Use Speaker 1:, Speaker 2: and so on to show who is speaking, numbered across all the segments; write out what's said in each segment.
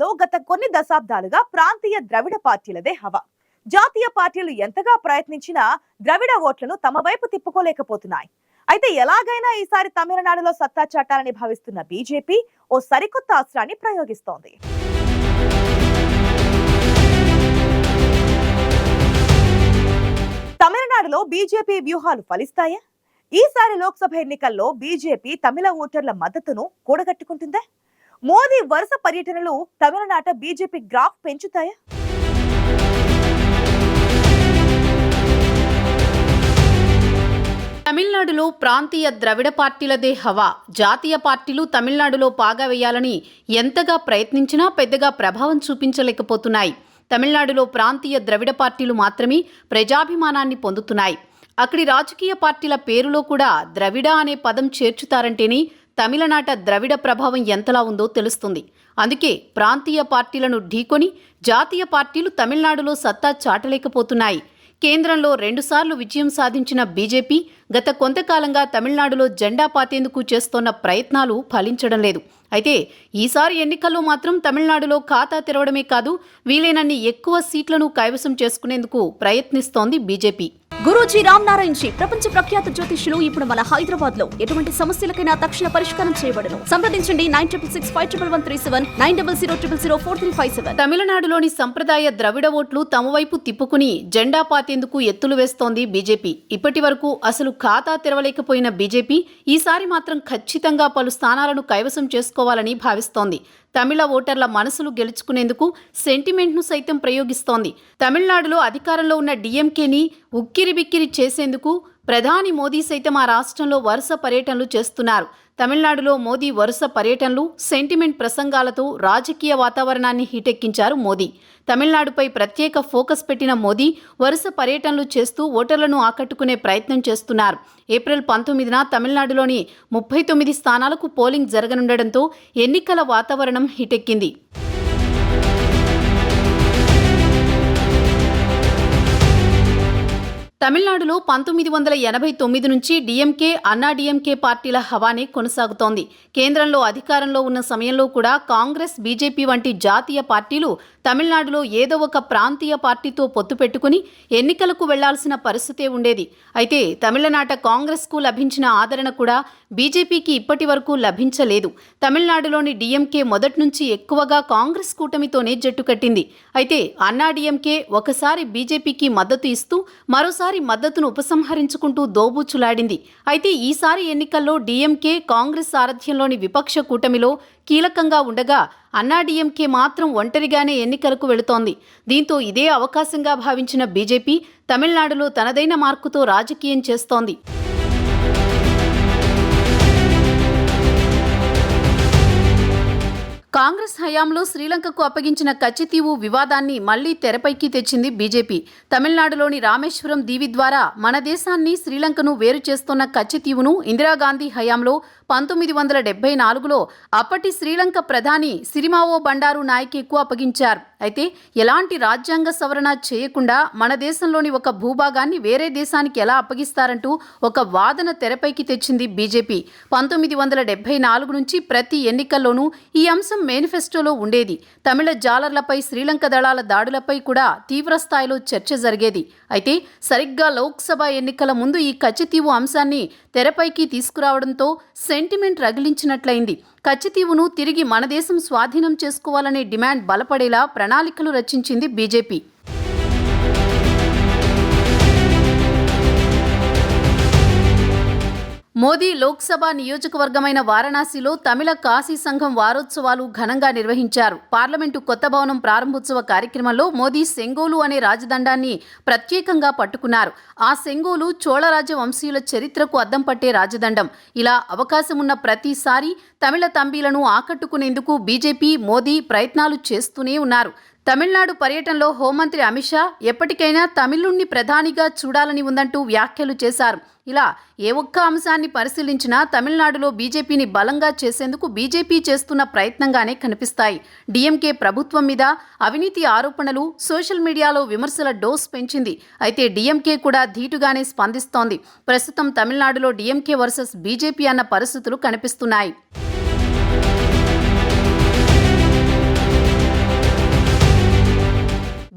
Speaker 1: పార్టీలో గత కొన్ని దశాబ్దాలుగా ప్రాంతీయ ద్రవిడ పార్టీలదే హవా. జాతీయ పార్టీలు ఎంతగా ప్రయత్నించినా ద్రవిడ ఓట్లను తమ వైపు తిప్పుకోలేకపోతున్నాయి. అయితే ఎలాగైనా ఈసారి తమిళనాడులో సత్తా చాటాలని భావిస్తున్న బీజేపీ ఓ సరికొత్త అస్త్రాన్ని ప్రయోగిస్తోంది. తమిళనాడులో బీజేపీ వ్యూహాలు ఫలిస్తాయా? ఈసారి లోక్సభ ఎన్నికల్లో బీజేపీ తమిళ ఓటర్ల మద్దతును కూడగట్టుకుంటుందా? మోదీ వరుస పర్యటనలు తమిళనాట బీజేపీ గ్రాఫ్ పెంచుతాయా?
Speaker 2: తమిళనాడులో ప్రాంతీయ ద్రవిడ పార్టీలదే హవా. జాతీయ పార్టీలు తమిళనాడులో పాగా వేయాలని ఎంతగా ప్రయత్నించినా పెద్దగా ప్రభావం చూపించలేకపోతున్నాయి. తమిళనాడులో ప్రాంతీయ ద్రవిడ పార్టీలు మాత్రమే ప్రజాభిమానాన్ని పొందుతున్నాయి. అక్కడి రాజకీయ పార్టీల పేరులో కూడా ద్రవిడ అనే పదం చేర్చుతారంటేనే తమిళనాట ద్రవిడ ప్రభావం ఎంతలా ఉందో తెలుస్తుంది. అందుకే ప్రాంతీయ పార్టీలను ఢీకొని జాతీయ పార్టీలు తమిళనాడులో సత్తా చాటలేకపోతున్నాయి. కేంద్రంలో రెండుసార్లు విజయం సాధించిన బీజేపీ గత కొంతకాలంగా తమిళనాడులో జెండా పాతేందుకు చేస్తోన్న ప్రయత్నాలు ఫలించడం లేదు. అయితే ఈసారి ఎన్నికల్లో మాత్రం తమిళనాడులో ఖాతా తెరవడమే కాదు వీలైనన్ని ఎక్కువ సీట్లను కైవసం చేసుకునేందుకు ప్రయత్నిస్తోంది బీజేపీ.
Speaker 3: గురూజీ రామ్ నారాయణ్ జీ ప్రపంచ ప్రఖ్యాత జ్యోతిష్యులు ఇప్పుడు మన హైదరాబాద్లో ఎటువంటి సమస్యలకైనా తక్షణ పరిష్కారం చేయబడను. సంప్రదించండి nine triple six five triple one three seven nine double zero triple zero four three five seven.
Speaker 2: తమిళనాడులోని సంప్రదాయ ద్రవిడ ఓట్లు తమ వైపు తిప్పుకుని జెండా పాతేందుకు ఎత్తులు వేస్తోంది బీజేపీ. ఇప్పటి వరకు అసలు ఖాతా తెరవలేకపోయిన బీజేపీ ఈసారి మాత్రం ఖచ్చితంగా పలు స్థానాలను కైవసం చేసుకోవాలని భావిస్తోంది. తమిళ ఓటర్ల మనసులు గెలుచుకునేందుకు సెంటిమెంట్ను సైతం ప్రయోగిస్తోంది. తమిళనాడులో అధికారంలో ఉన్న డిఎంకేని ఉక్కిరిబిక్కిరి చేసేందుకు ప్రధాని మోదీ సైతం ఆ రాష్ట్రంలో వరుస పర్యటనలు చేస్తున్నారు. తమిళనాడులో మోదీ వరుస పర్యటనలు సెంటిమెంట్ ప్రసంగాలతో రాజకీయ వాతావరణాన్ని హీటెక్కించారు మోదీ. తమిళనాడుపై ప్రత్యేక ఫోకస్ పెట్టిన మోదీ వరుస పర్యటనలు చేస్తూ ఓటర్లను ఆకట్టుకునే ప్రయత్నం చేస్తున్నారు. ఏప్రిల్ పంతొమ్మిదిన తమిళనాడులోని ముప్పై తొమ్మిది స్థానాలకు పోలింగ్ జరగనుండడంతో ఎన్నికల వాతావరణం హీటెక్కింది. తమిళనాడులో పంతొమ్మిది వందల ఎనభై తొమ్మిది నుంచి డీఎంకే అన్నా డీఎంకే పార్టీల హవానే కొనసాగుతోంది. కేంద్రంలో అధికారంలో ఉన్న సమయంలో కూడా కాంగ్రెస్ బీజేపీ వంటి జాతీయ పార్టీలు తమిళనాడులో ఏదో ఒక ప్రాంతీయ పార్టీతో పొత్తు పెట్టుకుని ఎన్నికలకు వెళ్ళాల్సిన పరిస్థితే ఉండేది. అయితే తమిళనాట కాంగ్రెస్కు లభించిన ఆదరణ కూడా బీజేపీకి ఇప్పటి వరకు లభించలేదు. తమిళనాడులోని డీఎంకే మొదటి నుంచి ఎక్కువగా కాంగ్రెస్ కూటమితోనే జట్టు కట్టింది. అయితే అన్నా డీఎంకే ఒకసారి బీజేపీకి మద్దతు ఇస్తూ మరోసారి మద్దతును ఉపసంహరించుకుంటూ దోబూచులాడింది. అయితే ఈసారి ఎన్నికల్లో డీఎంకే కాంగ్రెస్ సారథ్యంలోని విపక్ష కూటమిలో కీలకంగా ఉండగా అన్నాడీఎంకే మాత్రం ఒంటరిగానే ఎన్నికలకు వెళుతోంది. దీంతో ఇదే అవకాశంగా భావించిన బీజేపీ తమిళనాడులో తనదైన మార్కుతో రాజకీయం చేస్తోంది. కాంగ్రెస్ హయాంలో శ్రీలంకకు అప్పగించిన కచ్చితీవు వివాదాన్ని మళ్ళీ తెరపైకి తెచ్చింది బీజేపీ. తమిళనాడులోని రామేశ్వరం దీవి ద్వారా మన దేశాన్ని శ్రీలంకను వేరు చేస్తున్న కచ్చితీవును ఇందిరాగాంధీ హయాంలో పంతొమ్మిది వందల డెబ్బై నాలుగులో అప్పటి శ్రీలంక ప్రధాని సిరిమావో బండారు నాయకేకు అప్పగించారు. అయితే ఎలాంటి రాజ్యాంగ సవరణ చేయకుండా మన దేశంలోని ఒక భూభాగాన్ని వేరే దేశానికి ఎలా అప్పగిస్తారంటూ ఒక వాదన తెరపైకి తెచ్చింది బీజేపీ. పంతొమ్మిది వందల డెబ్బై నాలుగు నుంచి ప్రతి ఎన్నికల్లోనూ ఈ అంశం మేనిఫెస్టోలో ఉండేది. తమిళ జాలర్లపై శ్రీలంక దళాల దాడులపై కూడా తీవ్ర స్థాయిలో చర్చ జరిగేది. అయితే సరిగ్గా లోక్సభ ఎన్నికల ముందు ఈ కచ్చితీవు అంశాన్ని తెరపైకి తీసుకురావడంతో సెంటిమెంట్ రగిలించినట్లయింది. కచ్చితీవును తిరిగి మన దేశం స్వాధీనం చేసుకోవాలనే డిమాండ్ బలపడేలా ప్రణాళికలు రచించింది బీజేపీ. మోదీ లోక్సభ నియోజకవర్గమైన వారణాసిలో తమిళ కాశీ సంఘం వారోత్సవాలు ఘనంగా నిర్వహించారు. పార్లమెంటు కొత్త భవనం ప్రారంభోత్సవ కార్యక్రమంలో మోదీ సెంగోలు అనే రాజదండాన్ని ప్రత్యేకంగా పట్టుకున్నారు. ఆ సెంగోలు చోళరాజ వంశీయుల చరిత్రకు అద్దం పట్టే రాజదండం. ఇలా అవకాశం ఉన్న ప్రతిసారి తమిళ తంబీలను ఆకట్టుకునేందుకు బీజేపీ మోదీ ప్రయత్నాలు చేస్తూనే ఉన్నారు. తమిళనాడు పర్యటనలో హోంమంత్రి అమిత్ షా ఎప్పటికైనా తమిళుణ్ణి ప్రధానిగా చూడాలని ఉందంటూ వ్యాఖ్యలు చేశారు. ఇలా ఏ ఒక్క అంశాన్ని పరిశీలించినా తమిళనాడులో బీజేపీని బలంగా చేసేందుకు బీజేపీ చేస్తున్న ప్రయత్నంగానే కనిపిస్తాయి. డీఎంకే ప్రభుత్వం మీద అవినీతి ఆరోపణలు సోషల్ మీడియాలో విమర్శల డోస్ పెంచింది. అయితే డీఎంకే కూడా ధీటుగానే స్పందిస్తోంది. ప్రస్తుతం తమిళనాడులో డీఎంకే వర్సెస్ బీజేపీ అన్న పరిస్థితులు కనిపిస్తున్నాయి.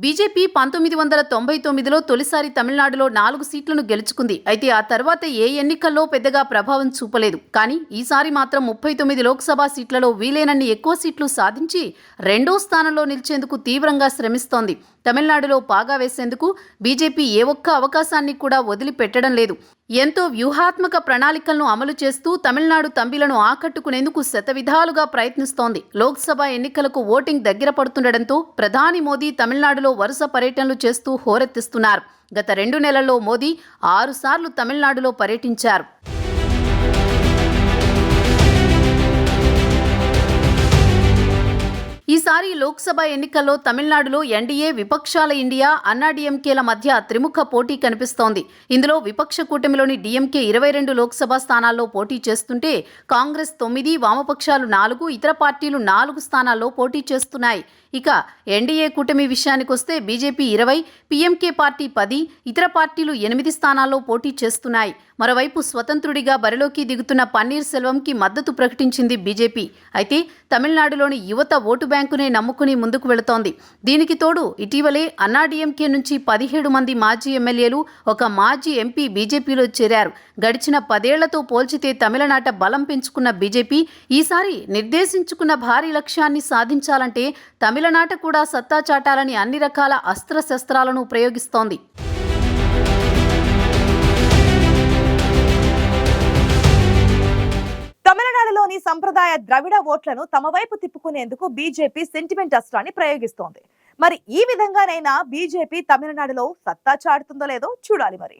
Speaker 2: బీజేపీ పంతొమ్మిది వందల తొంభై తొమ్మిదిలో తొలిసారి తమిళనాడులో నాలుగు సీట్లను గెలుచుకుంది. అయితే ఆ తర్వాత ఏ ఎన్నికల్లో పెద్దగా ప్రభావం చూపలేదు. కానీ ఈసారి మాత్రం ముప్పై తొమ్మిది లోక్సభ సీట్లలో వీలైనన్ని ఎక్కువ సీట్లు సాధించి రెండో స్థానంలో నిలిచేందుకు తీవ్రంగా శ్రమిస్తోంది. తమిళనాడులో పాగా వేసేందుకు బీజేపీ ఏ ఒక్క అవకాశాన్ని కూడా వదిలిపెట్టడం లేదు. ఎంతో వ్యూహాత్మక ప్రణాళికలను అమలు చేస్తూ తమిళనాడు తంబిలను ఆకట్టుకునేందుకు శతవిధాలుగా ప్రయత్నిస్తోంది. లోక్సభ ఎన్నికలకు ఓటింగ్ దగ్గర పడుతుండటంతో ప్రధాని మోదీ తమిళనాడులో వరుస పర్యటనలు చేస్తూ హోరెత్తిస్తున్నారు. గత రెండు నెలల్లో మోదీ ఆరుసార్లు తమిళనాడులో పర్యటించారు. ఈసారి లోక్సభ ఎన్నికల్లో తమిళనాడులో ఎన్డీఏ విపక్షాల ఇండియా అన్నాడీఎంకేల మధ్య త్రిముఖ పోటీ కనిపిస్తోంది. ఇందులో విపక్ష కూటమిలోని డీఎంకే ఇరవై రెండు లోక్సభ స్థానాల్లో పోటీ చేస్తుంటే కాంగ్రెస్ తొమ్మిది వామపక్షాలు నాలుగు ఇతర పార్టీలు నాలుగు స్థానాల్లో పోటీ చేస్తున్నాయి. ఇక ఎన్డీఏ కూటమి విషయానికొస్తే బీజేపీ ఇరవై పీఎంకే పార్టీ పది ఇతర పార్టీలు ఎనిమిది స్థానాల్లో పోటీ చేస్తున్నాయి. మరోవైపు స్వతంత్రుడిగా బరిలోకి దిగుతున్న పన్నీర్ సెల్వంకి మద్దతు ప్రకటించింది బీజేపీ. అయితే తమిళనాడులోని యువత ఓటు బ్యాంకునే నమ్ముకుని ముందుకు వెళుతోంది. దీనికి తోడు ఇటీవలే అన్నాడీఎంకే నుంచి పదిహేడు మంది మాజీ ఎమ్మెల్యేలు ఒక మాజీ ఎంపీ బీజేపీలో చేరారు. గడిచిన పదేళ్ళతో పోల్చితే తమిళనాట బలం పెంచుకున్న బీజేపీ ఈసారి నిర్దేశించుకున్న భారీ లక్ష్యాన్ని సాధించాలంటే తమిళనాట కూడా సత్తా చాటాలని అన్ని రకాల అస్త్రశస్త్రాలను ప్రయోగిస్తోంది.
Speaker 1: తమిళనాడులోని సంప్రదాయ ద్రవిడ ఓట్లను తమ వైపు తిప్పుకునేందుకు బీజేపీ సెంటిమెంట్ అస్త్రాన్ని ప్రయోగిస్తోంది. మరి ఈ విధంగానైనా బీజేపీ తమిళనాడులో సత్తా చాటుతుందో లేదో చూడాలి మరి.